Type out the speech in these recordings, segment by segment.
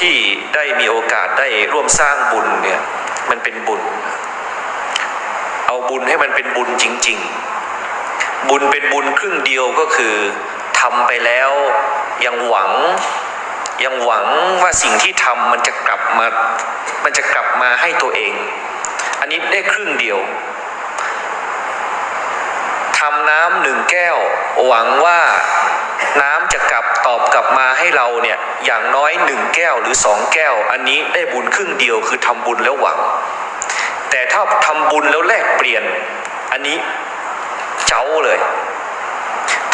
ที่ได้มีโอกาสได้ร่วมสร้างบุญเนี่ยมันเป็นบุญ เอาบุญให้มันเป็นบุญจริง ๆ บุญเป็นบุญครึ่งเดียวก็คือทำไปแล้วยังหวังยังหวังว่าสิ่งที่ทำมันจะกลับมา มันจะกลับมาให้ตัวเอง อันนี้ได้ครึ่งเดียวทำน้ำหนึ่งแก้ว หวังว่าน้ำจะกลับ ตอบกลับมาให้เราเนี่ยอย่างน้อยหนึ่งแก้วหรือสองแก้ว อันนี้ได้บุญครึ่งเดียวคือทำบุญแล้วหวัง แต่ถ้าทำบุญแล้วแลกเปลี่ยน อันนี้เจ้าเลย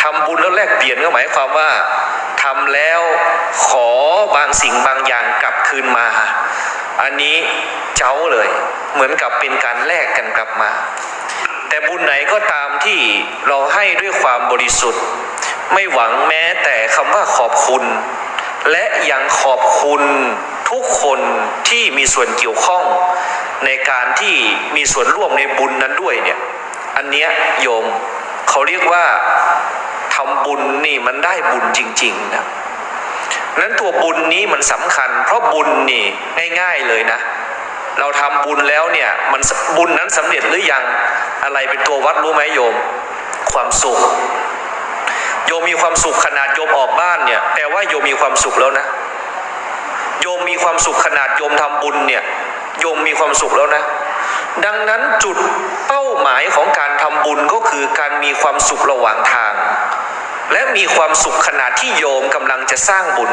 ทำบุญแล้วแลกเปลี่ยนก็หมายความว่าทำแล้วขอบางสิ่งบางอย่างกลับคืนมา อันนี้เจ้าเลย เหมือนกับเป็นการแลกกันกลับมา แต่บุญไหนก็ตามที่เราให้ด้วยความบริสุทธิ์ ไม่หวังแม้แต่คำว่าขอบคุณ และยังขอบคุณทุกคนที่มีส่วนเกี่ยวข้อง ในการที่มีส่วนร่วมในบุญนั้นด้วยเนี่ยอันเนี้ยโยมเขาเรียกว่าทำบุญนี่มันได้บุญจริง ๆ นะนั้นตัวบุญนี้มันสำคัญ เพราะบุญนี่ง่าย ๆเลยนะเราทำบุญแล้วเนี่ยมันบุญนั้นสำเร็จหรือยังอะไรเป็นตัววัดรู้ไหมโยม ความสุข โยมมีความสุขขนาดโยมออกบ้านเนี่ยแปลว่าโยมมีความสุขแล้วนะ โยมมีความสุขขนาดโยมทำบุญเนี่ยโยมมีความสุขแล้วนะ ดังนั้นจุดเป้าหมายของการทำบุญก็คือการมีความสุขระหว่างทาง และมีความสุขขนาดที่โยมกำลังจะสร้างบุญ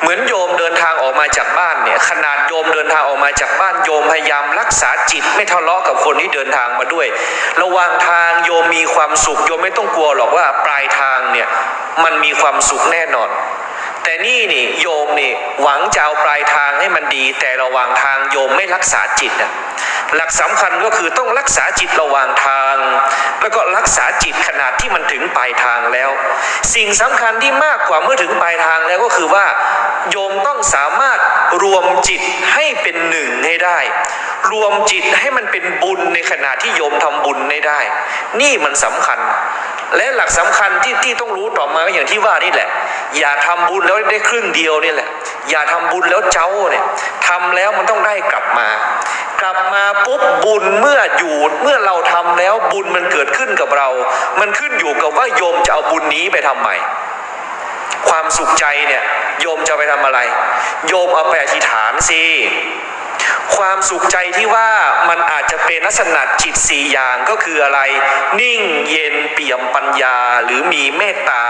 เหมือนโยมเดินทางออกมาจากบ้านเนี่ยขนาดโยมเดินทางออกมาจากบ้านโยมพยายามรักษาจิตไม่ทะเลาะกับคนที่เดินทางมาด้วย ระหว่างทางโยมมีความสุขโยมไม่ต้องกลัวหรอกว่าปลายทางเนี่ยมันมีความสุขแน่นอน แต่นี่นี่โยมนี่หวังจะเอาปลายทางให้มันดี แต่ระหว่างทางโยมไม่รักษาจิตอะหลักสำคัญก็คือต้องรักษาจิตระหว่างทาง แล้วก็รักษาจิตขนาดที่มันถึงปลายทางแล้ว สิ่งสำคัญที่มากกว่าเมื่อถึงปลายทางแล้วก็คือว่า โยมต้องสามารถรวมจิตให้เป็นหนึ่งให้ได้ รวมจิตให้มันเป็นบุญในขณะที่โยมทำบุญได้ได้ นี่มันสำคัญ และหลักสำคัญที่ที่ต้องรู้ต่อมาก็อย่างที่ว่านี่แหละ อย่าทำบุญแล้วได้ครึ่งเดียวนี่แหละ อย่าทำบุญแล้วเจ้าเนี่ยทำแล้วมันต้องได้กลับมากลับมาปุ๊บบุญเมื่ออยู่เมื่อเราทำแล้วบุญมันเกิดขึ้นกับเรา มันขึ้นอยู่กับว่าโยมจะเอาบุญนี้ไปทำใหม่ความสุขใจเนี่ย โยมจะไปทำอะไร โยมเอาไปอธิษฐานสิความสุขใจที่ว่ามันอาจจะเป็นลักษณะจิตสี่อย่างก็คืออะไร นิ่งเย็นเปี่ยมปัญญาหรือมีเมตตา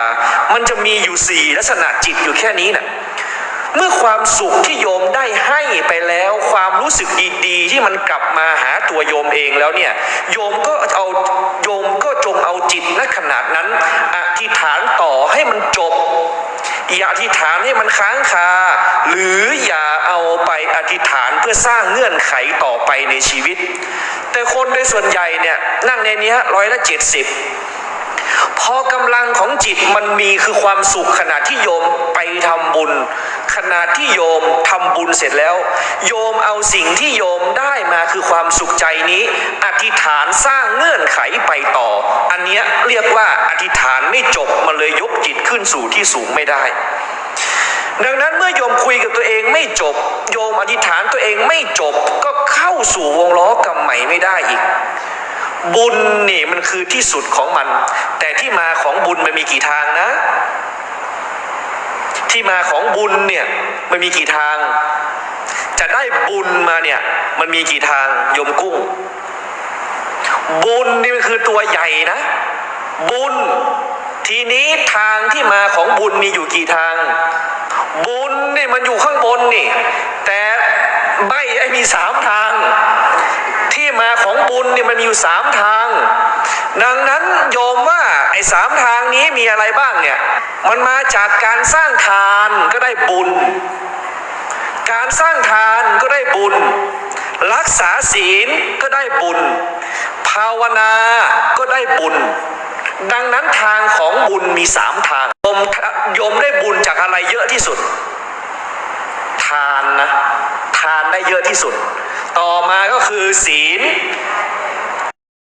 มันจะมีอยู่สี่ลักษณะจิตอยู่แค่นี้น่ะเมื่อความสุขที่โยมได้ให้ไปแล้ว ความรู้สึกดีๆ ที่มันกลับมาหาตัวโยมเองแล้วเนี่ยโยมก็เอาโยมก็จงเอาจิตณขนาดนั้นอธิษฐานต่อให้มัน อย่าอธิษฐานให้มันค้างคา หรืออย่าเอาไปอธิษฐานเพื่อสร้างเงื่อนไขต่อไปในชีวิต แต่คนโดยส่วนใหญ่เนี่ยนั่งในนี้ร้อยละเจ็ดสิบพอกำลังของจิตมันมีคือความสุขขณะที่โยมไปทำบุญ ณะที่โยมทำบุญเสร็จแล้ว โยมเอาสิ่งที่โยมได้มาคือความสุขใจนี้ อธิษฐานสร้างเงื่อนไขไปต่อ อันนี้เรียกว่าอธิษฐานไม่จบมันเลยยกจิตขึ้นสู่ที่สูงไม่ได้ ดังนั้นเมื่อโยมคุยกับตัวเองไม่จบ โยมอธิษฐานตัวเองไม่จบก็เข้าสู่วงล้อกรรมใหม่ไม่ได้อีกบุญนี่มันคือที่สุดของมัน แต่ที่มาของบุญมันมีกี่ทางนะ ที่มาของบุญเนี่ยมันมีกี่ทาง จะได้บุญมาเนี่ยมันมีกี่ทางยมกุ้ง บุญนี่มันคือตัวใหญ่นะ บุญ ทีนี้ทางที่มาของบุญมีอยู่กี่ทาง บุญนี่มันอยู่ข้างบนนี่ แต่ใบไอ้มีสามทาง ที่มาของบุญเนี่ยมันมีอยู่สามทาง ดังนั้นโยมว่าไอ้สามทาง นี้มีอะไรบ้างเนี่ย มันมาจากการสร้างทานก็ได้บุญ การสร้างทานก็ได้บุญ รักษาศีลก็ได้บุญ ภาวนาก็ได้บุญ ดังนั้นทางของบุญมีสามทางโยมยมได้บุญจากอะไรเยอะที่สุด ทานนะ ทานได้เยอะที่สุด ต่อมาก็คือศีล